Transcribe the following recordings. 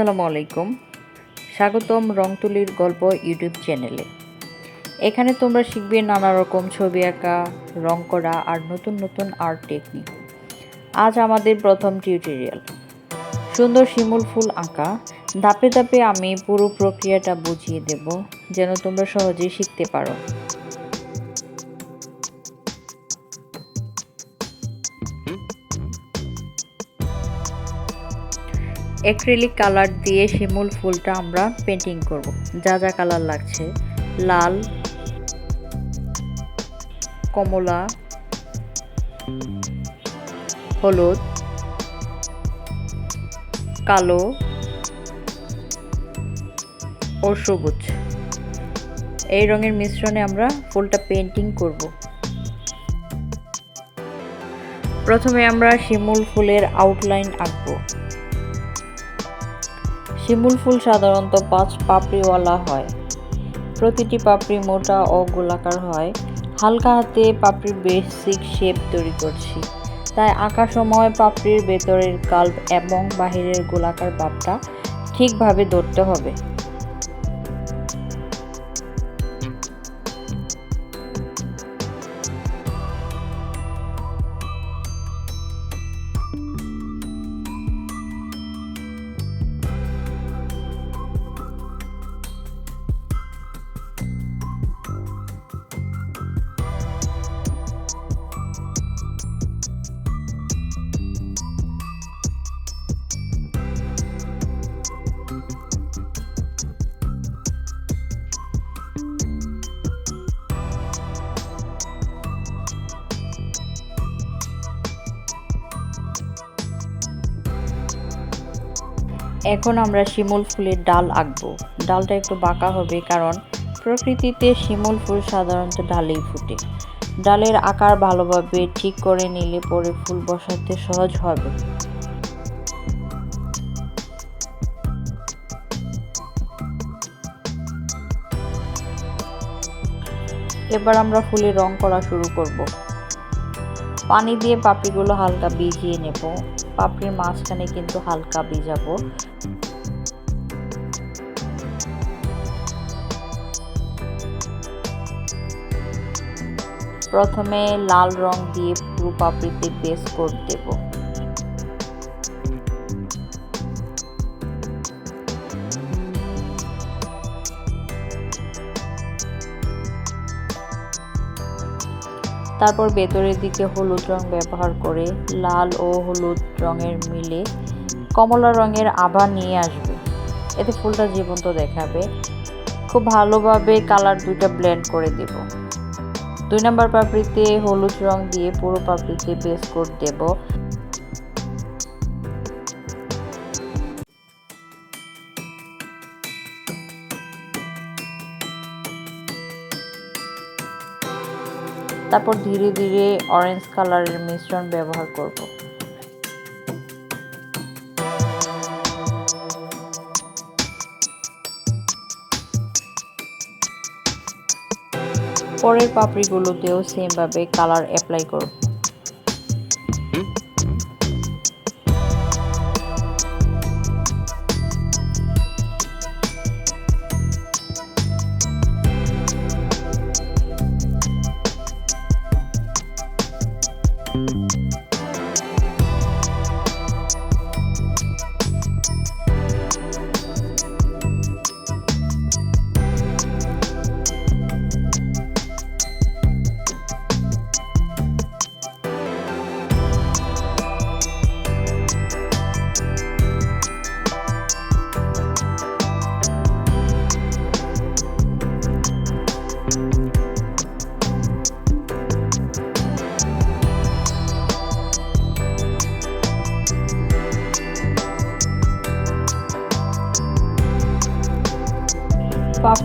আসসালামু আলাইকুম। স্বাগতম রংতুলির গল্প ইউটিউব চ্যানেলে। এখানে তোমরা শিখবে নানা রকম ছবি আঁকা, রং করা আর নতুন নতুন আর্ট টেকনিক আজ আমাদের প্রথম টিউটোরিয়াল সুন্দর শিমুল ফুল আঁকা। ধাপে ধাপে আমি পুরো প্রক্রিয়াটা বুঝিয়ে দেব, যেন তোমরা সহজেই শিখতে পারো। অ্যাক্রিলিক কালার দিয়ে শিমুল ফুলটা আমরা পেন্টিং করব। যা যা কালার লাগছে। লাল, কমলা, হলুদ, কালো ও সবুজ। এই রঙের মিশ্রণে আমরা ফুলটা পেন্টিং করব। প্রথমে আমরা শিমুল ফুলের আউটলাইন আঁকবো। শিমুল ফুল সাধারণত পাঁচ পাপড়িওয়ালা হয়। প্রতিটি পাপড়ি মোটা ও গোলাকার হয়। হালকা হাতে পাপড়ির বেসিক শেপ তৈরি করছি। তাই আঁকার সময় পাপড়ির ভেতরের কাল্প এবং বাহিরের গোলাকার পাপটা ঠিকভাবে ধরতে হবে। এখন আমরা শিমুল ফুলের ডাল আঁকবো। ডালটা একটু বাঁকা হবে কারণ প্রকৃতিতে শিমুল ফুল সাধারণত ডালেই ফুটে। ডালের আকার ভালোভাবে ঠিক করে নিলে পরে ফুল বসাতে সহজ হবে। এবার আমরা ফুলে রং করা শুরু করব। পানি দিয়ে পাপড়িগুলো হালকা ভিজিয়ে নেব। পাপড়ির মাঝখানে কিন্তু হালকা ভিজাবো। প্রথমে লাল রং দিয়ে পুরো পাপড়িতে বেস করে দেব। তারপর ভেতরের দিকে হলুদ রং ব্যবহার করে লাল ও হলুদ রঙের মিলে কমলা রঙের আভা নিয়ে আসবে। এতে ফুলটা জীবন্ত দেখাবে। খুব ভালোভাবে কালার দুইটা ব্লেন্ড করে দেব। দুই নম্বর পাপড়িতে হলুদ রং দিয়ে পুরো পাপড়িতে বেস কোট দেব। তারপর ধীরে ধীরে অরেঞ্জ কালারের মিশ্রণ ব্যবহার করব। পরের পাপড়িগুলোতেও সেমভাবে কালার অ্যাপ্লাই করব।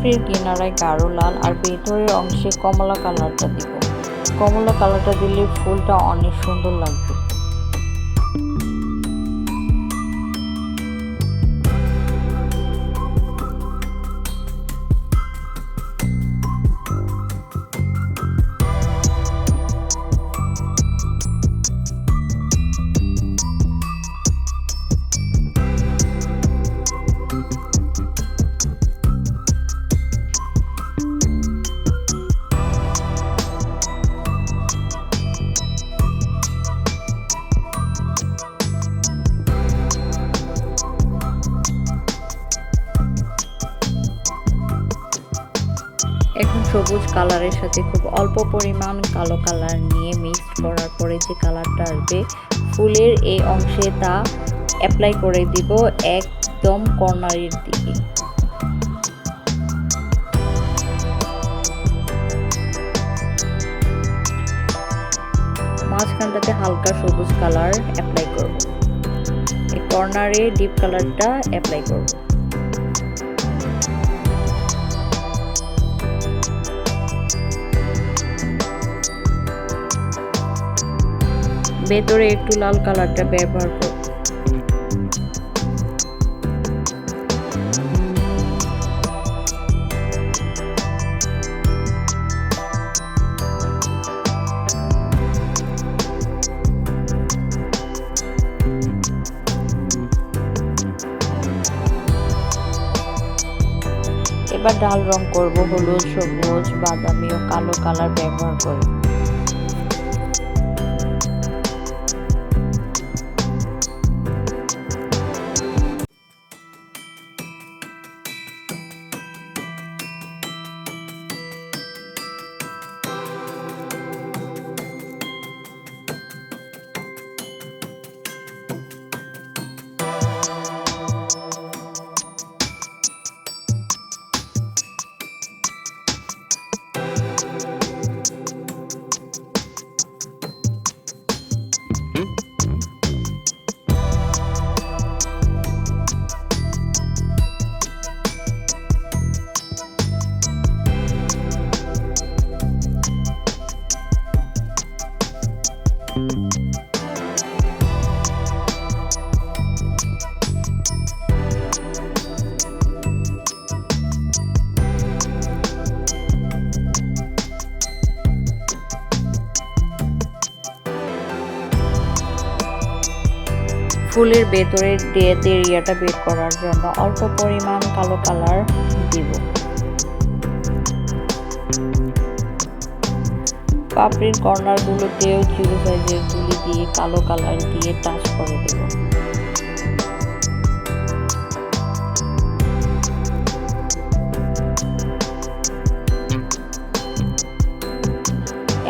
পাপড়ির কিনারায় গাঢ় লাল আর ভেতরের অংশে কমলা কালারটা দিব। কমলা কালারটা দিলে ফুলটা অনেক সুন্দর লাগবে। সবুজ কালারের সাথে খুব অল্প পরিমাণ কালো কালার নিয়ে মিক্স করার পরে যে কালারটা আসবে, ফুলের এই অংশে তা অ্যাপ্লাই করে দিব একদম কর্নারের দিকে। মাঝখানটাতে হালকা সবুজ কালার অ্যাপ্লাই করব। এই কর্নারে ডিপ কালারটা অ্যাপ্লাই করব। ভেতরে একটু লাল কালারটা ব্যবহার করব। এবার ডাল রং করব হলুদ, সবুজ, বাদামি ও কালো কালার ব্যবহার করে। ফুলের ভেতরে ডেথ এরিয়াটা বের করার জন্য অল্প পরিমাণ কালো কালার দিব। পাপড়ির কর্নারগুলোতেও জিরো সাইজের গুলি দিয়ে কালো কালার দিয়ে টাচ করে দেব।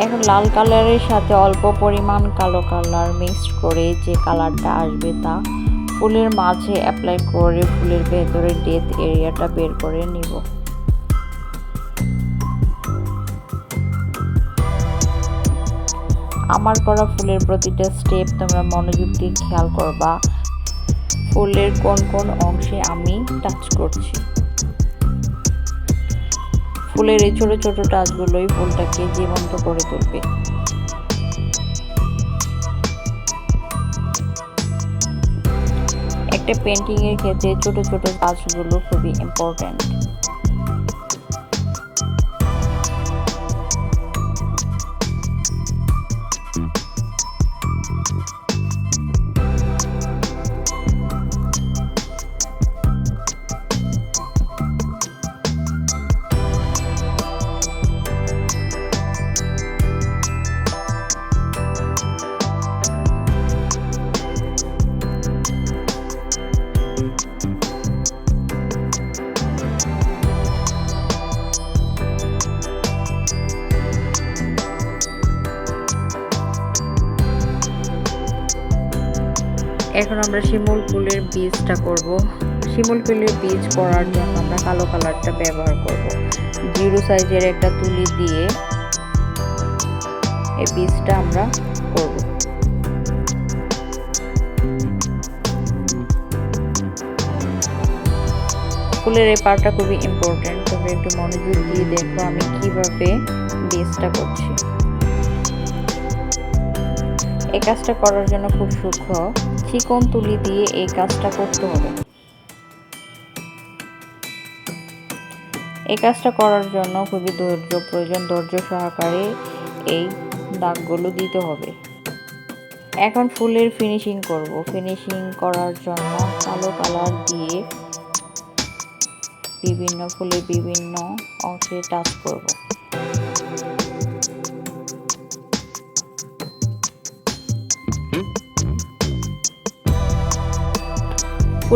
এখন লাল কালারের সাথে অল্প পরিমাণ কালো কালার মিক্সড করে যে কালারটা আসবে তা ফুলের মাঝে অ্যাপ্লাই করে ফুলের ভেতরে ডেথ এরিয়াটা বের করে নিব। আমার করা ফুলের প্রতিটা স্টেপ তোমরা মনোযোগ দিয়ে খেয়াল করবা। ফুলের কোন কোন অংশে আমি টাচ করছি। ফুলের এই ছোট ছোট টাচগুলোই ফুলটাকে জীবন্ত করে তুলবে। একটা পেন্টিংয়ের ক্ষেত্রে ছোট ছোট কাজগুলো খুবই ইম্পর্ট্যান্ট এখন আমরা শিমুল ফুলের বীজটা করব। শিমুল ফুলের বীজ করার জন্য আমরা কালো কালারটা ব্যবহার করব। জিরো সাইজের একটা তুলি দিয়ে এই বীজটা আমরা করব। ফুলের এই পার্টটা খুবই ইম্পর্টেন্ট তবে একটু মনোযোগ দিয়ে দেখো আমি কীভাবে বীজটা করছি। এই কাজটা করার জন্য খুব সূক্ষ্ম। চিকন তুলি দিয়ে এই কাজটা করতে হবে। এই কাজটা করার জন্য খুবই ধৈর্য প্রয়োজন, ধৈর্য সহকারে এই দাগগুলো দিতে হবে। এখন ফুলের ফিনিশিং করব। ফিনিশিং করার জন্য কালো কালার দিয়ে বিভিন্ন ফুলের বিভিন্ন অংশে টাচ করব।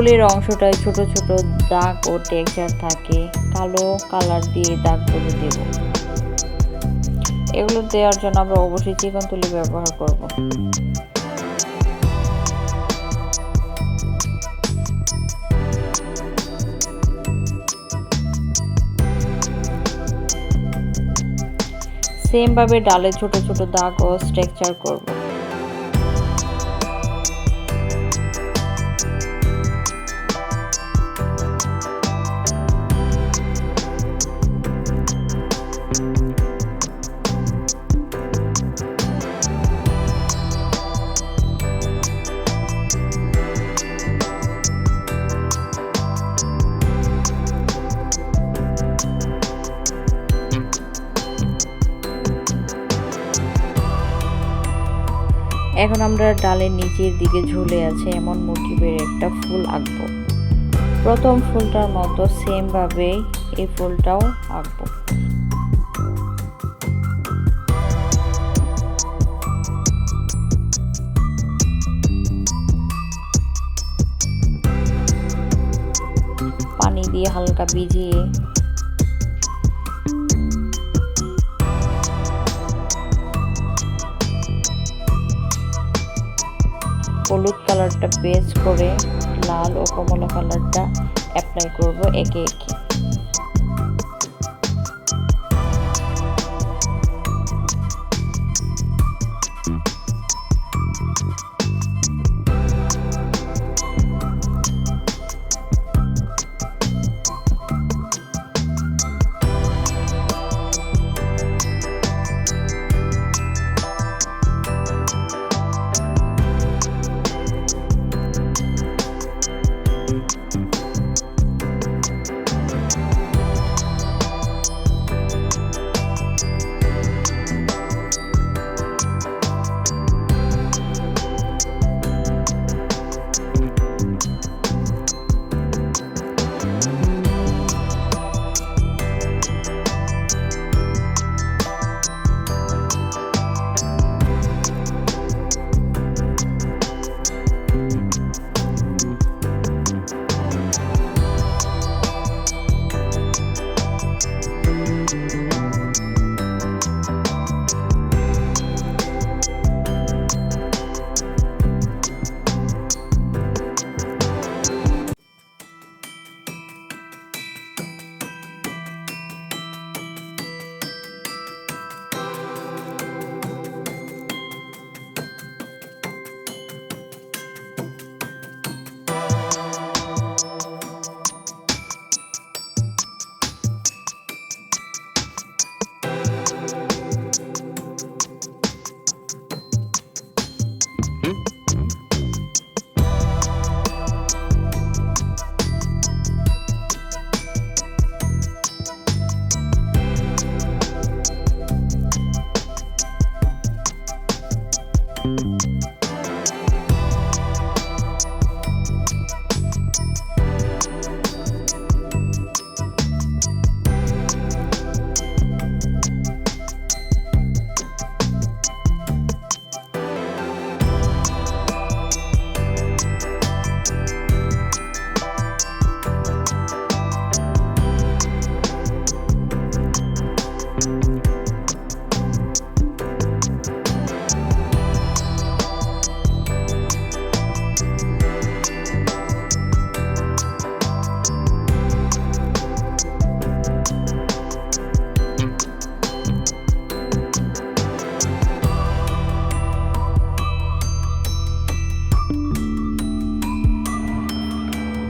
ফুলের অংশটায় ছোট ছোট দাগ ও টেক্সচার থাকে, কালো কালার দিয়ে দাগগুলো দেব। এগুলো দেওয়ার জন্য আমরা অবশ্যই চিকন তুলি ব্যবহার করব। সেমভাবে ডালে ছোট ছোট দাগ ও স্ট্রাকচার করব। এখন আমরা ডালের নিচের দিকে ঝুলে আছে, এমন মোটিভের একটা ফুল আঁকবো। প্রথম ফুলটার মতো সেমভাবে এই ফুলটাও আঁকবো। পানি দিয়ে হালকা ভিজিয়ে হলুদ কালারটা বেস করে লাল ও কমলা কালারটা অ্যাপ্লাই করব একে একে।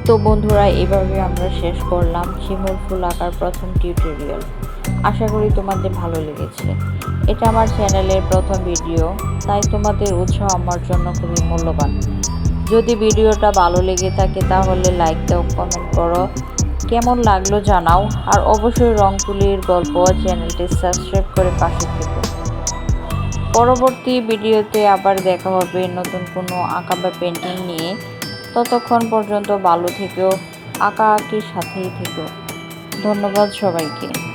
তো বন্ধুরা, এভাবে আমরা শেষ করলাম শিমুল ফুল আঁকার প্রথম টিউটোরিয়াল আশা করি তোমাদের ভালো লেগেছে। এটা আমার চ্যানেলের প্রথম ভিডিও তাই তোমাদের উৎসাহ আমার জন্য খুবই মূল্যবান। যদি ভিডিওটা ভালো লেগে থাকে তাহলে লাইক দাও কমেন্ট করো। কেমন লাগল জানাও, আর অবশ্যই রং তুলির গল্প চ্যানেলটি সাবস্ক্রাইব করে পাশে থেকো। পরবর্তী ভিডিওতে আবার দেখা হবে নতুন কোনো আঁকা বা পেন্টিং নিয়ে। ততক্ষণ পর্যন্ত ভালো থেকেও আঁকা আঁকির সাথেই থেকেও। ধন্যবাদ সবাইকে।